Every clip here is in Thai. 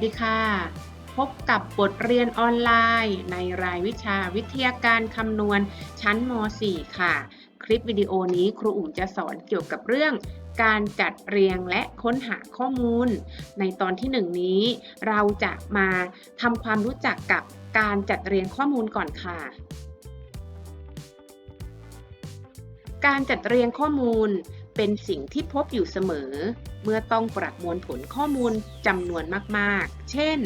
วัสดีค่ะ พบกับบทเรียนออนไลน์ ในรายวิชาวิทยาการคำนวณชั้นม .4 ค่ะ คลิปวิดีโอนี้ครูอุ๋มจะสอนเกี่ยวกับเรื่องการจัดเรียงและค้นหาข้อมูล ในตอนที่หนึ่งนี้ เราจะมาทำความรู้จักกับการจัดเรียงข้อมูลก่อนค่ะ การจัดเรียงข้อมูลเป็นสิ่งที่พบอยู่เสมอ เมื่อต้องประมวลผลข้อมูลจำนวนมากๆ เช่น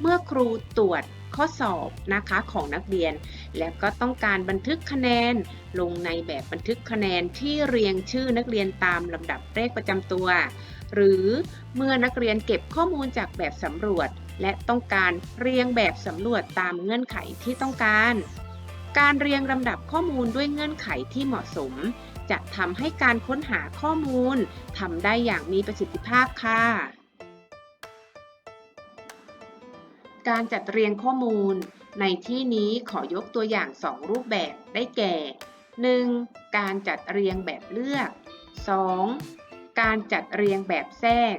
เมื่อครูตรวจข้อสอบนะคะของนักเรียน และก็ต้องการบันทึกคะแนนลงในแบบบันทึกคะแนนที่เรียงชื่อนักเรียนตามลำดับเลขประจำตัว หรือเมื่อนักเรียนเก็บข้อมูลจากแบบสำรวจ และต้องการเรียงแบบสำรวจตามเงื่อนไขที่ต้องการ การเรียงลำดับข้อมูลด้วยเงื่อนไขที่เหมาะสม จะทำให้การค้นหาข้อมูลทำได้อย่างมีประสิทธิภาพค่ะ การจัดเรียงข้อมูล ในที่นี้ขอยกตัวอย่าง 2 รูปแบบได้แก่ 1. การจัดเรียงแบบเลือก 2. การจัดเรียงแบบแทรก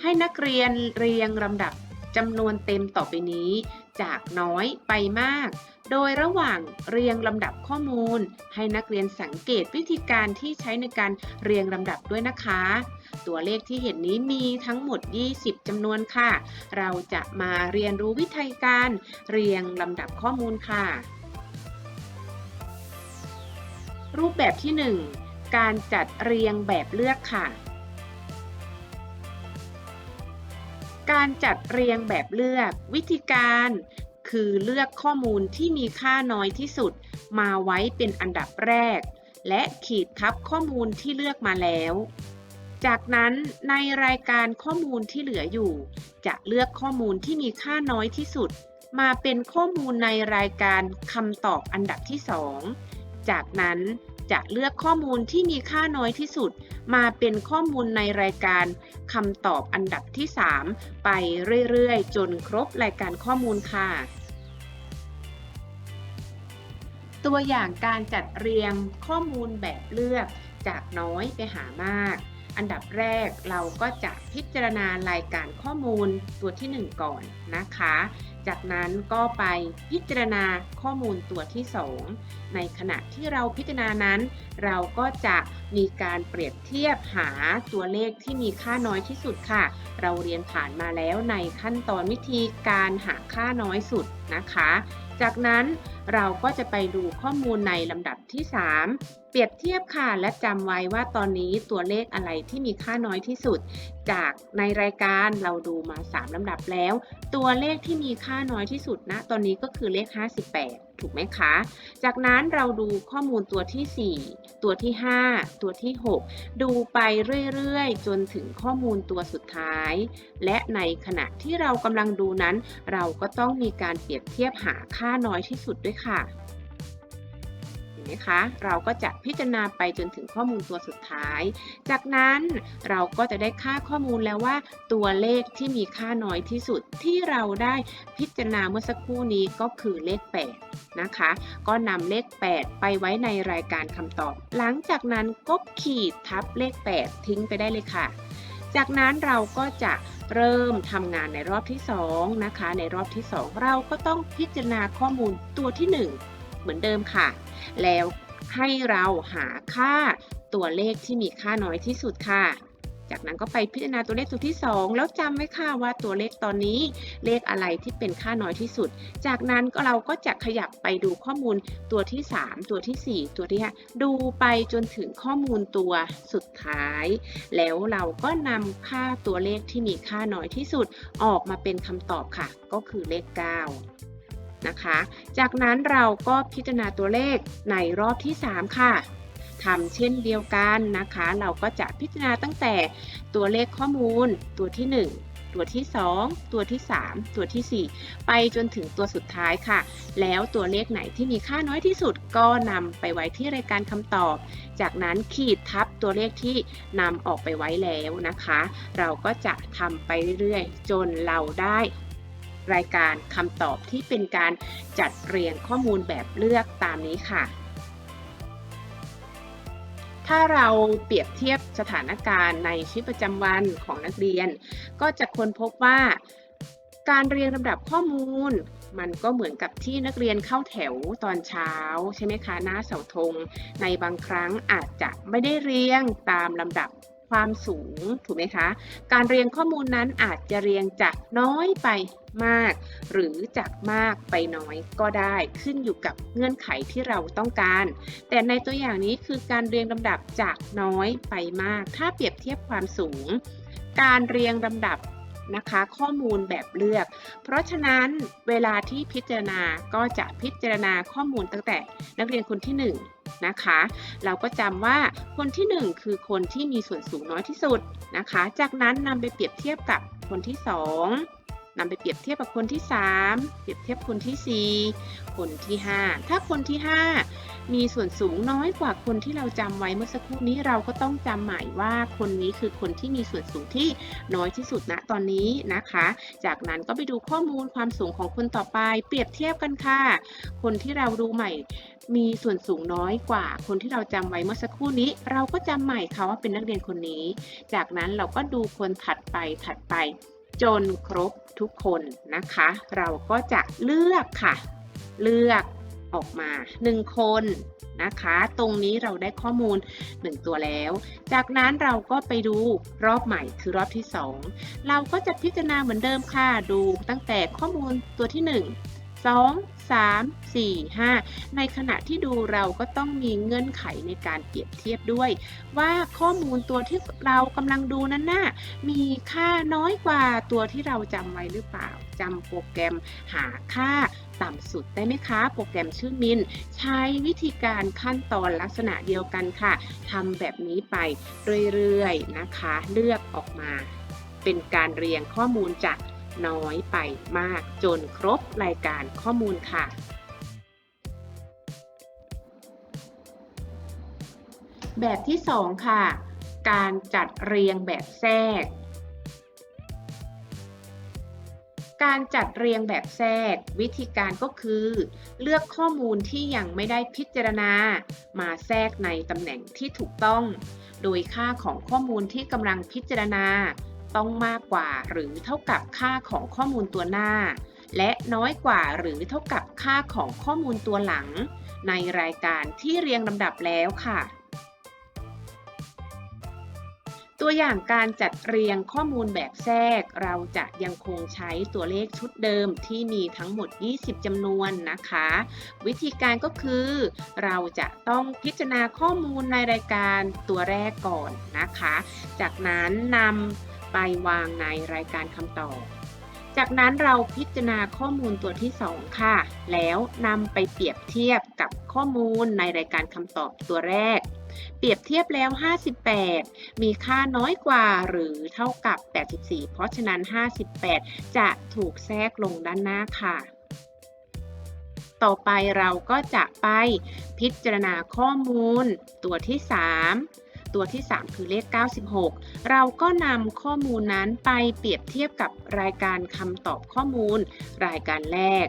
ให้นักเรียนเรียงลำดับ จำนวนเต็มต่อไปนี้ จากน้อยไปมาก โดยระหว่างเรียงลำดับข้อมูล ให้นักเรียนสังเกตวิธีการที่ใช้ในการเรียงลำดับด้วยนะคะ ตัวเลขที่เห็นนี้มีทั้งหมด 20จำนวนค่ะ เราจะมาเรียนรู้วิธีการเรียงลำดับข้อมูลค่ะ รูปแบบที่ 1 การจัดเรียงแบบเลือกค่ะ การจัดเรียงแบบเลือก วิธีการ คือเลือกข้อมูลที่มีค่าน้อยที่สุด มาไว้เป็นอันดับแรก และขีดทับข้อมูลที่เลือกมาแล้ว จากนั้นในรายการข้อมูลที่เหลืออยู่ จะเลือกข้อมูลที่มีค่าน้อยที่สุด มาเป็นข้อมูลในรายการคำตอบอันดับที่ 2 จากนั้น จะเลือกข้อมูลที่มีค่าน้อยที่สุด มาเป็นข้อมูลในรายการคำตอบอันดับที่ 3 ไปเรื่อยๆ จนครบรายการข้อมูลค่ะ ตัวอย่างการจัดเรียงข้อมูลแบบเลือกจากน้อยไปหามาก อันดับแรกเราก็จะพิจารณารายการข้อมูลตัวที่ 1 ก่อนนะคะ จากนั้นก็ไปพิจารณาข้อมูลตัวที่ 2 ในขณะที่เราพิจารณานั้น เราก็จะมีการเปรียบเทียบหาตัวเลขที่มีค่าน้อยที่สุดค่ะ เราเรียนผ่านมาแล้วในขั้นตอนวิธีการหาค่าน้อยสุดนะคะ จากนั้นเราก็จะไปดูข้อมูลในลำดับที่ 3 เปรียบเทียบค่ะ และจำไว้ว่าตอนนี้ตัวเลขอะไรที่มีค่าน้อยที่สุด จากในรายการเราดูมา 3ลำดับแล้ว ตัวเลขที่มีค่าน้อยที่สุดนะ ตอนนี้ก็คือเลข 58 ถูกไหมคะ จากนั้นเราดูข้อมูลตัวที่ 4 ตัวที่ 5 ตัวที่ 6 ดูไปเรื่อยๆ จนถึงข้อมูลตัวสุดท้าย และในขณะที่เรากำลังดูนั้น เราก็ต้องมีการเปรียบเทียบหาค่าน้อยที่สุดด้วยค่ะ นไหมคะ เราก็จะพิจารณาไปจนถึงข้อมูลตัวสุดท้าย จากนั้นเราก็จะได้ค่าข้อมูลแล้วว่า ตัวเลขที่มีค่าน้อยที่สุดที่เราได้พิจารณาเมื่อสักครู่นี้ก็คือเลข 8 นะคะ ก็นำเลข 8 ไปไว้ในรายการคำตอบ หลังจากนั้นก็ขีดทับเลข 8 ทิ้งไปได้เลยค่ะ จากนั้นเราก็จะเริ่มทำงานในรอบที่ 2 นะคะ ในรอบที่ 2 เราก็ต้องพิจารณาข้อมูลตัวที่ 1 เหมือนเดิมค่ะ แล้วให้เราหาค่าตัวเลขที่มีค่าน้อยที่สุดค่ะ จากนั้นก็ไปพิจารณาตัวเลขตัวที่ 2 แล้วจำไว้ค่ะว่าตัวเลขตอนนี้เลขอะไรที่เป็นค่าน้อยที่สุด จากนั้นก็เราก็จะขยับไปดูข้อมูลตัวที่ 3 ตัวที่ 4 ตัวที่5ดูไปจนถึงข้อมูลตัวสุดท้าย แล้วเราก็นำค่าตัวเลขที่มีค่าน้อยที่สุด ออกมาเป็นคำตอบค่ะ ก็คือเลข 9 นะคะ จากนั้นเราก็พิจารณาตัวเลขในรอบที่ 3 ค่ะทำเช่นเดียวกันนะคะ เราก็จะพิจารณาตั้งแต่ตัวเลขข้อมูล ตัวที่ 1 ตัวที่ 2 ตัวที่ 3 ตัวที่ 4 ไปจนถึงตัวสุดท้ายค่ะ แล้วตัวเลขไหนที่มีค่าน้อยที่สุดก็นำไปไว้ที่รายการคำตอบ จากนั้นขีดทับตัวเลขที่นำออกไปไว้แล้วนะคะ เราก็จะทำไปเรื่อยๆ จนเราได้ รายการคำตอบที่เป็นการจัดเรียงข้อมูลแบบเลือกตามนี้ค่ะ ถ้าเราเปรียบเทียบสถานการณ์ในชีวิตประจำวันของนักเรียน ก็จะค้นพบว่า การเรียงลำดับข้อมูลมันก็เหมือนกับที่นักเรียนเข้าแถวตอนเช้าใช่ไหมคะหน้าเสาธงในบางครั้งอาจจะไม่ได้เรียงตามลำดับ ความสูงถูกไหมคะ การเรียงข้อมูลนั้นอาจจะเรียงจากน้อยไปมาก หรือจากมากไปน้อยก็ได้ขึ้นอยู่กับเงื่อนไขที่เราต้องการ แต่ในตัวอย่างนี้คือการเรียงลำดับจากน้อยไปมาก ถ้าเปรียบเทียบความสูง การเรียงลำดับ นะคะ ข้อมูลแบบเลือก เพราะฉะนั้นเวลาที่พิจารณาก็จะพิจารณาข้อมูลตั้งแต่นักเรียนคนที่ 1 นะคะ เราก็จำว่าคนที่ 1 คือคนที่มีส่วนสูงน้อยที่สุดนะคะ จากนั้นนำไปเปรียบเทียบกับคนที่ 2 นำไปเปรียบเทียบกับคนที่ 3 เปรียบเทียบคนที่ 4 คนที่ 5 ถ้าคนที่ 5 มีส่วนสูงน้อยกว่าคนที่เราจำไว้เมื่อสักครู่นี้เราก็ต้องจำหมายว่าคนนี้คือคนที่มีส่วนสูงที่น้อยที่สุดณตอนนี้นะคะ จากนั้นก็ไปดูข้อมูลความสูงของคนต่อไป เปรียบเทียบกันค่ะ คนที่เราดูใหม่มีส่วนสูงน้อยกว่า คนที่เราจำไว้เมื่อสักครู่นี้ เราก็จำใหม่เขาว่าเป็นนักเรียนคนนี้ จากนั้นเราก็ดูคนถัดไปถัดไป จนครบทุกคนนะคะ เราก็จะเลือกค่ะ เลือกออกมา 1 คนนะคะ ตรงนี้เราได้ข้อมูล 1 ตัวแล้ว จากนั้นเราก็ไปดูรอบใหม่คือรอบที่ 2 เราก็จะพิจารณาเหมือนเดิมค่ะ ดูตั้งแต่ข้อมูลตัวที่ 1 2 3 4 5 ในขณะที่ดูเราก็ต้องมีเงื่อนไขในการเปรียบเทียบด้วย ว่าข้อมูลตัวที่เรากำลังดูนั้นน่ะมีค่าน้อยกว่าตัวที่เราจำไว้หรือเปล่าจำโปรแกรมหาค่าต่ำสุดได้ไหมคะ โปรแกรมชื่อมิน ใช้วิธีการขั้นตอนลักษณะเดียวกันค่ะทำแบบนี้ไปเรื่อยๆนะคะ เลือกออกมา เป็นการเรียงข้อมูลจาก น้อยไปมากจนครบรายการข้อมูลค่ะ แบบที่ 2 ค่ะ การจัดเรียงแบบแทรก การจัดเรียงแบบแทรก วิธีการก็คือ เลือกข้อมูลที่ยังไม่ได้พิจารณา มาแทรกในตำแหน่งที่ถูกต้อง โดยค่าของข้อมูลที่กำลังพิจารณา ต้องมากกว่าหรือเท่ากับค่าของข้อมูลตัวหน้า และน้อยกว่าหรือเท่ากับค่าของข้อมูลตัวหลัง ในรายการที่เรียงลำดับแล้วค่ะ ตัวอย่างการจัดเรียงข้อมูลแบบแทรก เราจะยังคงใช้ตัวเลขชุดเดิมที่มีทั้งหมด 20จำนวนนะคะ วิธีการก็คือ เราจะต้องพิจารณาข้อมูลในรายการตัวแรกก่อนนะคะ จากนั้นนำ ไปวางในรายการคำตอบ จากนั้นเราพิจารณาข้อมูลตัวที่ 2 ค่ะ แล้วนำไปเปรียบเทียบกับข้อมูลในรายการคำตอบตัวแรก เปรียบเทียบแล้ว 58 มีค่าน้อยกว่าหรือเท่ากับ 84 เพราะฉะนั้น 58 จะถูกแทรกลงด้านหน้าค่ะต่อไปเราก็จะไปพิจารณาข้อมูลตัวที่ 3 ตัวที่ 3 คือเลข 96 เราก็นำข้อมูลนั้นไปเปรียบเทียบกับรายการคำตอบข้อมูล รายการแรก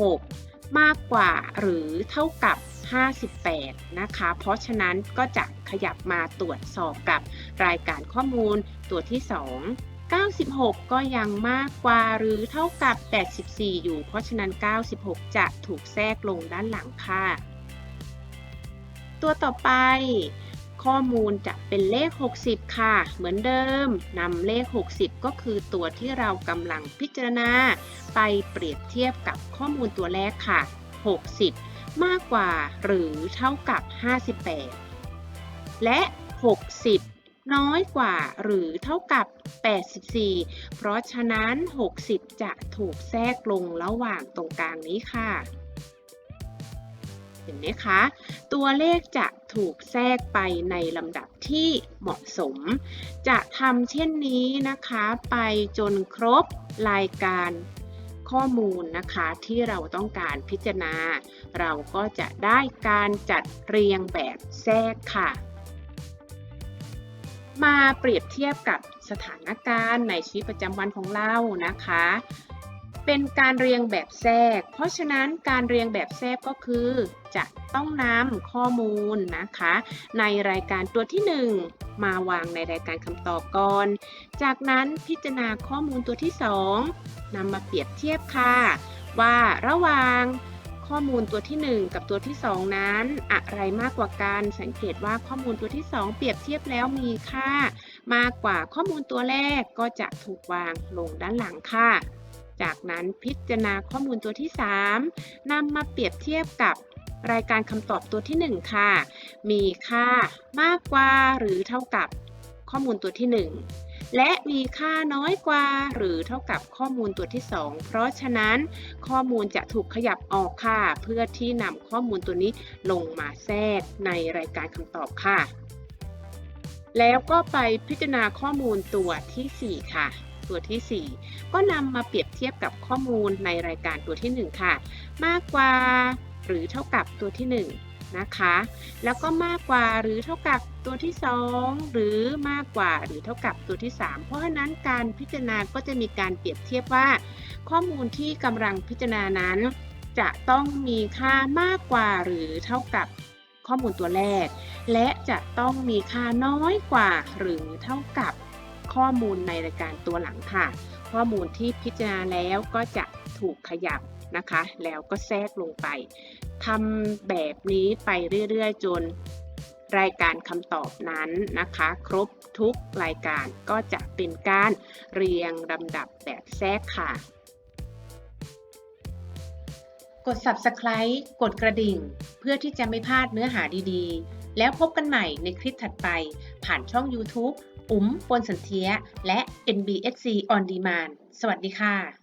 96 มากกว่าหรือเท่ากับ 58 นะคะ เพราะฉะนั้นก็จะขยับมาตรวจสอบกับรายการข้อมูลตัวที่ 2 96 ก็ยังมากกว่าหรือเท่ากับ 84 อยู่ เพราะฉะนั้น 96 จะถูกแทรกลงด้านหลังค่ะ ตัวต่อไป ข้อมูลจะเป็นเลข 60 ค่ะ เหมือนเดิมนำเลข 60 ก็คือตัวที่เรากำลังพิจารณา ไปเปรียบเทียบกับข้อมูลตัวแรกค่ะ 60 มากกว่าหรือเท่ากับ 58 และ 60 น้อยกว่าหรือเท่ากับ 84 เพราะฉะนั้น 60 จะถูกแทรกลงระหว่างตรงกลางนี้ค่ะ เห็นไหมคะ ตัวเลขจะถูกแทรกไปในลำดับที่เหมาะสม จะทำเช่นนี้นะคะไปจนครบรายการข้อมูลนะคะที่เราต้องการพิจารณา เราก็จะได้การจัดเรียงแบบแทรกค่ะ มาเปรียบเทียบกับสถานการณ์ในชีวิตประจำวันของเรานะคะ เป็นการเรียงแบบแทรก เพราะฉะนั้นการเรียงแบบแทรกก็คือ จะต้องนำข้อมูลนะคะ ในรายการตัวที่ 1 มาวางในรายการคำตอบก่อน จากนั้นพิจารณาข้อมูลตัวที่2นำมาเปรียบเทียบค่ะ ว่าระหว่างข้อมูลตัวที่ 1 กับตัวที่ 2 นั้น อะไรมากกว่ากัน สังเกตว่าข้อมูลตัวที่ 2 เปรียบเทียบแล้วมีค่า มากกว่าข้อมูลตัวแรกก็จะถูกวางลงด้านหลังค่ะ จากนั้นพิจารณาข้อมูลตัวที่ 3นำมาเปรียบเทียบกับรายการคำตอบตัวที่ 1 ค่ะ มีค่ามากกว่าหรือเท่ากับข้อมูลตัวที่ 1 และมีค่าน้อยกว่าหรือเท่ากับข้อมูลตัวที่ 2 เพราะฉะนั้นข้อมูลจะถูกขยับออกค่ะ เพื่อที่นำข้อมูลตัวนี้ลงมาแทรกในรายการคำตอบค่ะ แล้วก็ไปพิจารณาข้อมูลตัวทีสี่4 ค่ะ ตัวทีสี่ 4 ก็นำมาเปรียบเทียบกับข้อมูลในรายการตัวที่ 1 ค่ะ มากกว่าหรือเท่ากับตัวที่ 1 นะคะ แล้วก็มากกว่าหรือเท่ากับตัวที่ 2 หรือมากกว่าหรือเท่ากับตัวที่ 3 เพราะฉะนั้นการพิจารณาก็จะมีการเปรียบเทียบว่า ข้อมูลที่กำลังพิจารณานั้น จะต้องมีค่ามากกว่าหรือเท่ากับข้อมูลตัวแรก และจะต้องมีค่าน้อยกว่าหรือเท่ากับ ข้อมูลในรายการตัวหลังค่ะ ข้อมูลที่พิจารณาแล้วก็จะถูกขยับนะคะ แล้วก็แทรกลงไปทำแบบนี้ไปเรื่อยๆ จนรายการคำตอบนั้นนะคะ ครบทุกรายการก็จะเป็นการเรียงลำดับแบบแทรกค่ะ กด subscribe กดกระดิ่ง เพื่อที่จะไม่พลาดเนื้อหาดีๆ แล้วพบกันใหม่ในคลิปถัดไปผ่านช่อง YouTube อุ๋มปนสันเทียและ NBSC On Demand สวัสดีค่ะ